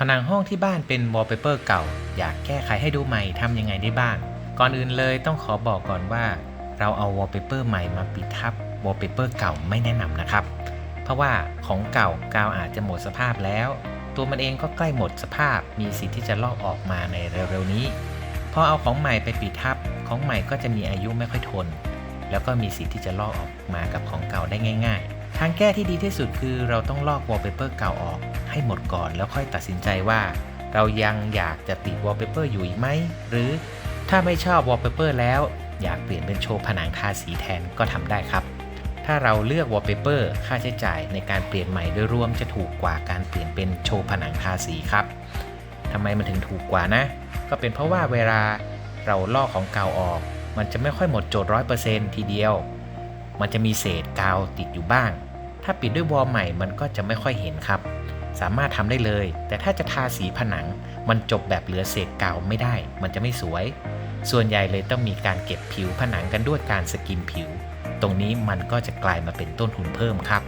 ผนังห้องที่บ้านเป็นวอลเปเปอร์เก่า อยากแก้ไขให้ดูใหม่ทำยังไงได้บ้าง ก่อนอื่นเลยต้องขอบอกก่อนว่า เราเอาวอลเปเปอร์ใหม่มาปิดทับวอลเปเปอร์เก่าไม่แนะนำนะครับ เพราะว่าของเก่ากาวอาจจะหมดสภาพแล้ว ตัวมันเองก็ใกล้หมดสภาพ มีสิทธิ์ที่จะลอกออกมาในเร็วๆนี้พอเอาของใหม่ไปปิดทับของใหม่ก็จะมีอายุไม่ค่อยทน แล้วก็มีสิทธิ์ที่จะลอกออกมากับของเก่าได้ง่าย ๆ ทางแก้ที่ดีที่สุดคือเราต้องลอกวอลเปเปอร์เก่าออกให้หมดก่อนแล้วค่อยตัดสินใจว่า เรายังอยากจะติดวอลเปเปอร์อยู่อีกไหม หรือถ้าไม่ชอบวอลเปเปอร์แล้ว อยากเปลี่ยนเป็นโชว์ผนังทาสีแทนก็ทำได้ครับ ถ้าเราเลือกวอลเปเปอร์ค่าใช้จ่ายในการเปลี่ยนใหม่โดยรวมจะถูกกว่าการเปลี่ยนเป็นโชว์ผนังทาสีครับทำไมมันถึงถูกกว่านะ ก็เป็นเพราะว่าเวลาเราลอกของเก่าออก มันจะไม่ค่อยหมดโจทย์ร้อยเปอร์เซ็นทีเดียว มันจะมีเศษกาวติดอยู่บ้าง ถ้าปิดด้วยวอลใหม่มันก็จะไม่ค่อยเห็นครับ สามารถทำได้เลย แต่ถ้าจะทาสีผนัง มันจบแบบเหลือเศษเก่าไม่ได้ มันจะไม่สวย ส่วนใหญ่เลยต้องมีการเก็บผิวผนังกันด้วยการสกินผิว ตรงนี้มันก็จะกลายมาเป็นต้นทุนเพิ่มครับ